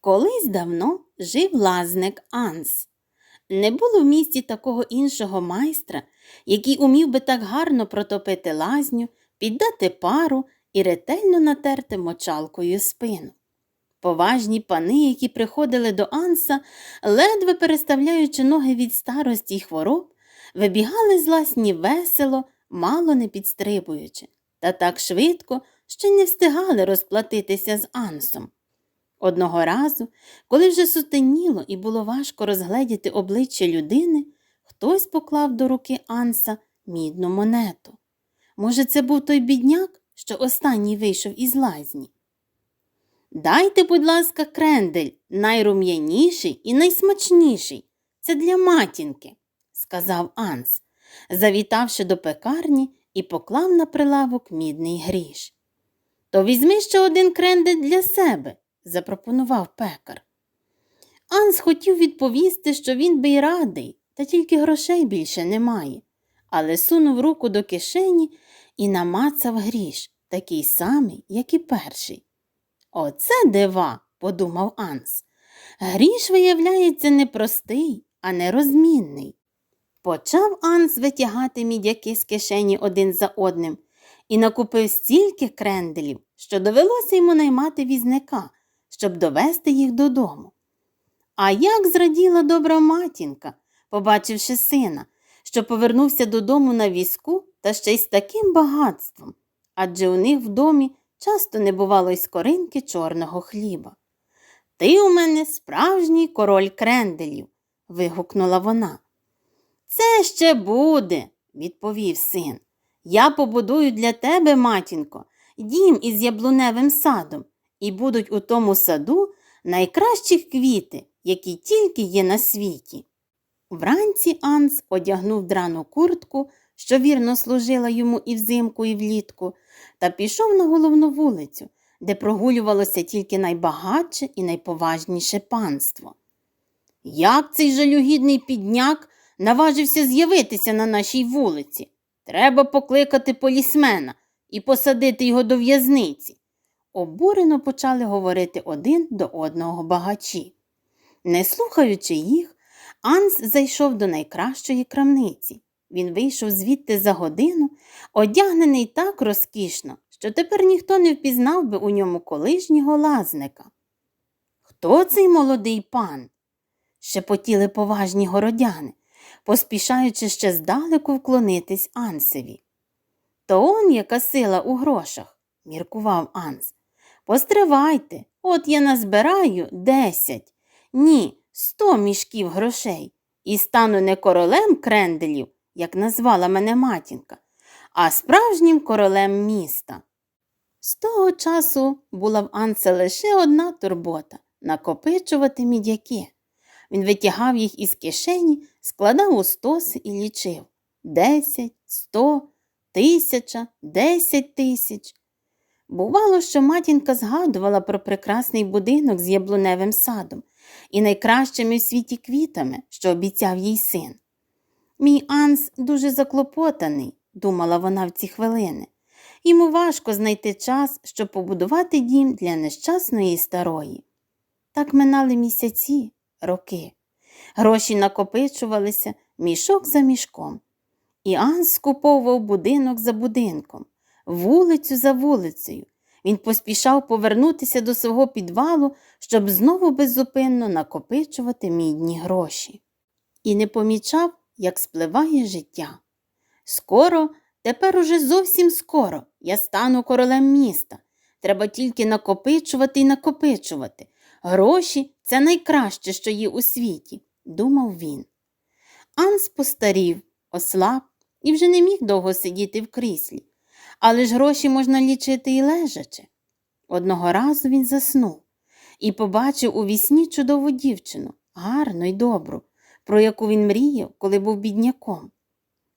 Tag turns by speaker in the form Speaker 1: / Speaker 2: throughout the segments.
Speaker 1: Колись давно жив лазник Анс. Не було в місті такого іншого майстра, який умів би так гарно протопити лазню, піддати пару і ретельно натерти мочалкою спину. Поважні пани, які приходили до Анса, ледве переставляючи ноги від старості й хвороб, вибігали з ласні весело, мало не підстрибуючи, та так швидко, що не встигали розплатитися з Ансом. Одного разу, коли вже сутеніло і було важко розгледіти обличчя людини, хтось поклав до руки Анса мідну монету. Може, це був той бідняк, що останній вийшов із лазні. Дайте, будь ласка, крендель, найрум'яніший і найсмачніший. Це для матінки, сказав Анс, завітавши до пекарні і поклав на прилавок мідний гріш. То візьми ще один крендель для себе, запропонував пекар. Анс хотів відповісти, що він би й радий, та тільки грошей більше немає, але сунув руку до кишені і намацав гріш, такий самий, як і перший. Оце дива, подумав Анс. Гріш, виявляється, не простий, а нерозмінний. Почав Анс витягати мідяки з кишені один за одним і накупив стільки кренделів, що довелося йому наймати візника, щоб довести їх додому. А як зраділа добра матінка, побачивши сина, що повернувся додому на візку та ще й з таким багатством, адже у них в домі часто не бувало й скоринки чорного хліба. Ти у мене справжній король кренделів, вигукнула вона. Це ще буде, відповів син. Я побудую для тебе, матінко, дім із яблуневим садом, і будуть у тому саду найкращі квіти, які тільки є на світі. Вранці Анс одягнув драну куртку, що вірно служила йому і взимку, і влітку, та пішов на головну вулицю, де прогулювалося тільки найбагатше і найповажніше панство. Як цей жалюгідний підняк наважився з'явитися на нашій вулиці? Треба покликати полісмена і посадити його до в'язниці. Обурено почали говорити один до одного багачі. Не слухаючи їх, Анс зайшов до найкращої крамниці. Він вийшов звідти за годину, одягнений так розкішно, що тепер ніхто не впізнав би у ньому колишнього лазника. Хто цей молодий пан? шепотіли поважні городяни, поспішаючи ще здалеку вклонитись Ансеві. То он яка сила у грошах, міркував Анс. Постривайте, от я назбираю десять, ні, сто мішків грошей і стану не королем кренделів, як назвала мене матінка, а справжнім королем міста. З того часу була в Анце лише одна турбота накопичувати мідяки. Він витягав їх із кишені, складав у стоси і лічив десять, сто, тисяча, десять тисяч. Бувало, що матінка згадувала про прекрасний будинок з яблуневим садом і найкращими в світі квітами, що обіцяв їй син. Мій Анс дуже заклопотаний, думала вона в ці хвилини. Йому важко знайти час, щоб побудувати дім для нещасної старої. Так минали місяці, роки. Гроші накопичувалися мішок за мішком. І Анс скуповував будинок за будинком, вулицю за вулицею. Він поспішав повернутися до свого підвалу, щоб знову беззупинно накопичувати мідні гроші. І не помічав, як спливає життя. Скоро, тепер уже зовсім скоро, я стану королем міста. Треба тільки накопичувати і накопичувати. Гроші це найкраще, що є у світі, думав він. Анс постарів, ослаб і вже не міг довго сидіти в кріслі. Але ж гроші можна лічити і лежачи. Одного разу він заснув і побачив у вісні чудову дівчину, гарну й добру, про яку він мріяв, коли був бідняком.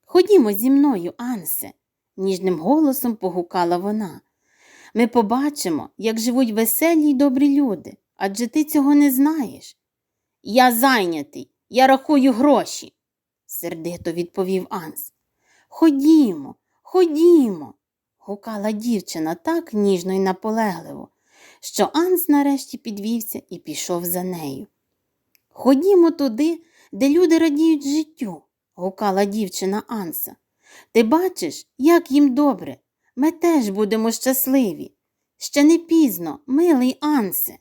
Speaker 1: Ходімо зі мною, Ансе, ніжним голосом погукала вона. Ми побачимо, як живуть веселі й добрі люди, адже ти цього не знаєш. Я зайнятий, я рахую гроші, сердито відповів Анс. Ходімо, ходімо, гукала дівчина так ніжно й наполегливо, що Анс нарешті підвівся і пішов за нею. Ходімо туди, де люди радіють життю, гукала дівчина Анса. Ти бачиш, як їм добре. Ми теж будемо щасливі. Ще не пізно, милий Ансе.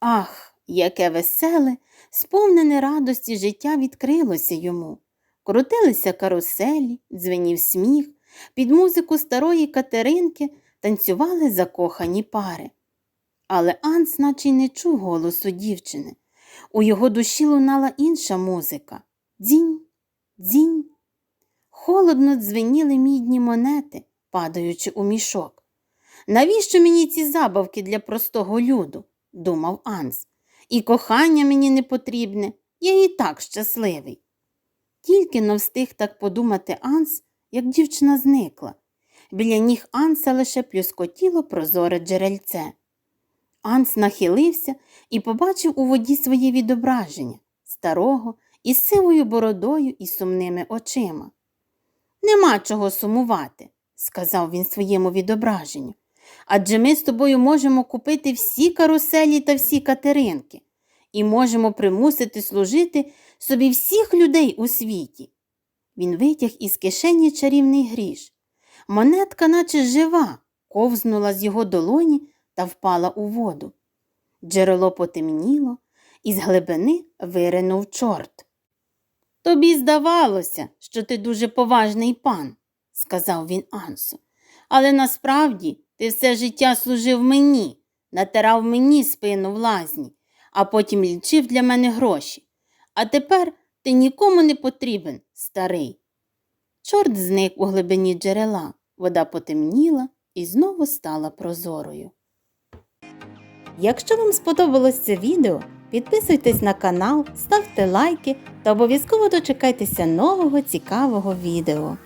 Speaker 1: Ах, яке веселе, сповнене радості життя відкрилося йому. Крутилися каруселі, дзвенів сміх, під музику старої Катеринки танцювали закохані пари. Але Анс наче й не чув голосу дівчини. У його душі лунала інша музика дзінь, дзінь. Холодно дзвеніли мідні монети, падаючи у мішок. Навіщо мені ці забавки для простого люду? думав Анс. І кохання мені не потрібне, я і так щасливий. Тільки но встиг так подумати Анс, як дівчина зникла. Біля ніг Анса лише плюскотіло прозоре джерельце. Анс нахилився і побачив у воді своє відображення старого із сивою бородою і сумними очима. Нема чого сумувати, сказав він своєму відображенню. Адже ми з тобою можемо купити всі каруселі та всі катеринки і можемо примусити служити собі всіх людей у світі. Він витяг із кишені чарівний гріш. Монетка, наче жива, ковзнула з його долоні та впала у воду. Джерело потемніло, і з глибини виринув чорт. Тобі здавалося, що ти дуже поважний пан, сказав він Ансу. Але насправді ти все життя служив мені, натирав мені спину в лазні, а потім лічив для мене гроші. А тепер ти нікому не потрібен, старий. Чорт зник у глибині джерела, вода потемніла і знову стала прозорою. Якщо вам сподобалось це відео, підписуйтесь на канал, ставте лайки та обов'язково дочекайтеся нового цікавого відео.